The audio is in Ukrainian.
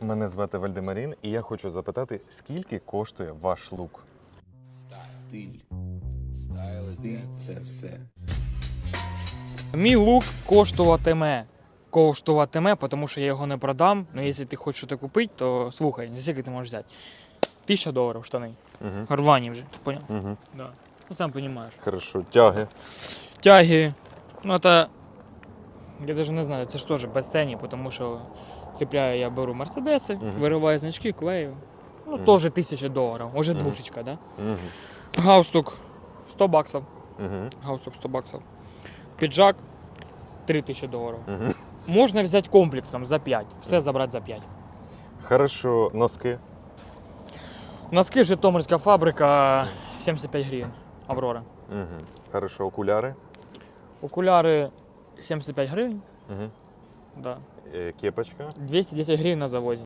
Мене звати Вальдемарін, і я хочу запитати, скільки коштує ваш лук? Стиль. Стайл стиль це все. Мій лук коштуватиме. Коштуватиме, тому що я його не продам. Ну, якщо ти хочеш щось купити, то слухай, за скільки ти можеш взяти? Тисяча доларів штани. Угу. Рвані вже, ти поняв? Угу. Да. Ну, сам розумієш. Хорошо, тяги. Тяги. Ну, это. Я даже не знаю, це ж теж безценні, тому що цепляю, я беру мерседеси, вириваю значки, клею. Ну, теж тисяча доларів, уже Мгм. двушечка, да? Галстук 100 баксів. Угу. Галстук 100 баксів. Піджак 3000 доларів. Можна взяти комплексом за 5. Все забрати за 5. Хорошо, носки. Носки Житомирська фабрика 75 гривень. Аврора. Хорошо, окуляри. Окуляри 75 гривень. Угу. Да. Е, кепочка. 210 гривень на завозі.